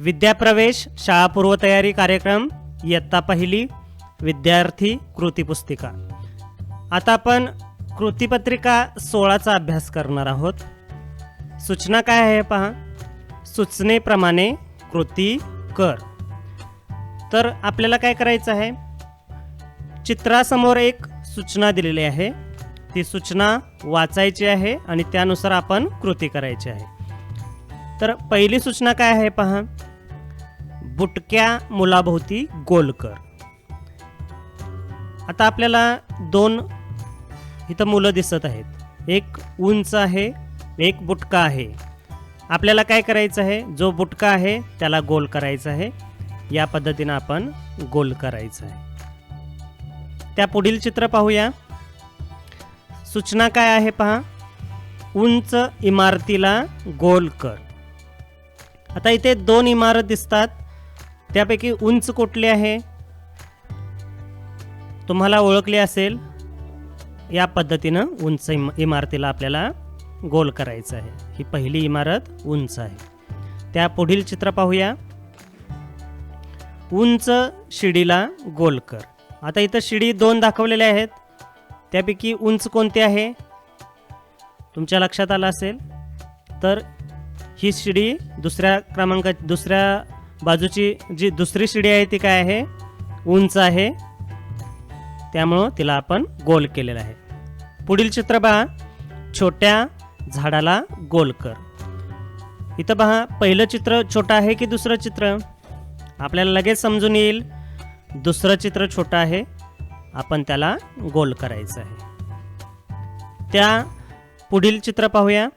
विद्याप्रवेश शाळा पूर्वतयारी कार्यक्रम इयत्ता पहिली विद्यार्थी कृतीपुस्तिका आता आपण कृतीपत्रिका सोळाचा अभ्यास करणार आहोत. सूचना काय आहे पहा? सूचनेप्रमाणे कृती कर. तर आपल्याला काय करायचं आहे? चित्रासमोर एक सूचना दिलेली आहे. ती सूचना वाचायची आहे आणि त्यानुसार आपण कृती करायची आहे. तर पहिली सूचना काय आहे पहा? बुटक्या मुलाभोवती गोल कर. आता आपल्याला दोन इथं मुलं दिसत आहेत. एक उंच आहे एक बुटका आहे. आपल्याला काय करायचं आहे? जो बुटका आहे त्याला गोल करायचा आहे. या पद्धतीनं आपण गोल करायचं आहे. त्या पुढील चित्र पाहूया. सूचना काय आहे पहा. उंच इमारतीला गोल कर. आता इथे दोन इमारत दिसतात. त्यापैकी उंच कुठली आहे? तुम्हाला ओळखली असेल या पद्धतीनं उंच इम इमारतीला आपल्याला गोल करायचं आहे. ही पहिली इमारत उंच आहे. त्या पुढील चित्र पाहूया. उंच शिडीला गोल कर. आता इथं शिडी दोन दाखवलेल्या आहेत. त्यापैकी उंच कोणती आहे? तुमच्या लक्षात आलं असेल? तर ही शिडी दुसऱ्या क्रमांका दुसऱ्या बाजूची जी दुसरी शिडी आहे ती काय आहे? उंच आहे. त्यामुळं तिला आपण गोल केलेलं आहे. पुढील चित्र पहा. छोट्या झाडाला गोल कर. इथं पहा पहिलं चित्र छोटं आहे की दुसरं चित्र? आपल्याला लगेच समजून येईल. दुसरं चित्र छोटं आहे. आपण त्याला गोल करायचं आहे. त्या पुढील चित्र पाहूया.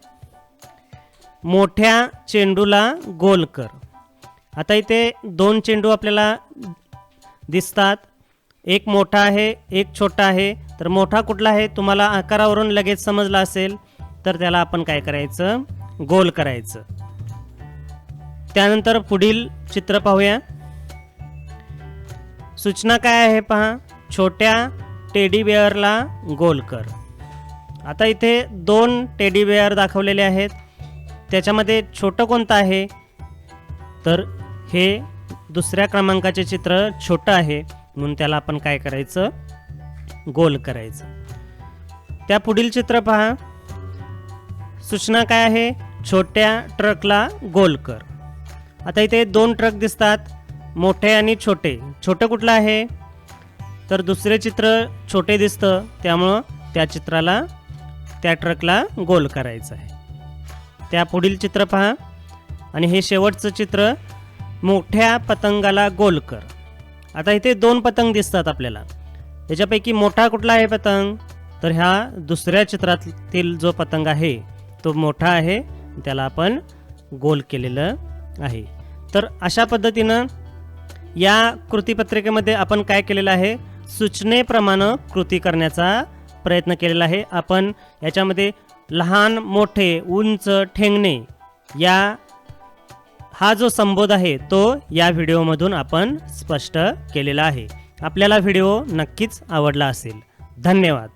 मोठ्या चेंडूला गोल कर. आता इथे दोन चेंडू आपल्याला दिसतात. एक मोठा आहे एक छोटा आहे. तर मोठा कुठला आहे? तुम्हाला आकारावरून लगेच समजला असेल तर त्याला आपण काय करायचं? गोल करायचं. त्यानंतर पुढील चित्र पाहूया. सूचना काय आहे पहा. छोट्या टेडी बेअरला गोल कर. आता इथे दोन टेडी बेअर दाखवलेले आहेत. त्याच्यामध्ये छोटं कोणतं आहे? तर हे दुसऱ्या क्रमांकाचे चित्र छोटं आहे म्हणून त्याला आपण काय करायचं? गोल करायचं. त्या पुढील चित्र पहा. सूचना काय आहे? छोट्या ट्रकला गोल कर. आता इथे दोन ट्रक दिसतात मोठे आणि छोटे. छोटं कुठलं आहे? तर दुसरे चित्र छोटे दिसतं त्यामुळं त्या चित्राला त्या ट्रकला गोल करायचं आहे. त्या पुढील चित्र पहा. आणि हे शेवटचं चित्र मोठ्या पतंगाला गोल कर. आता इथे दोन पतंग दिसतात आपल्याला. याच्यापैकी मोठा कुठला आहे पतंग? तर ह्या दुसऱ्या चित्रातील जो पतंग आहे तो मोठा आहे. त्याला आपण गोल केलेलं आहे. तर अशा पद्धतीनं या कृतीपत्रिकेमध्ये आपण काय केलेलं आहे? सूचनेप्रमाणे कृती करण्याचा प्रयत्न केलेला आहे. आपण याच्यामध्ये लहान मोठे उंच ठेंगणे या हा जो संबोध आहे तो या व्हिडिओमधून आपण स्पष्ट केलेला आहे. आपल्याला व्हिडिओ नक्कीच आवडला असेल. धन्यवाद.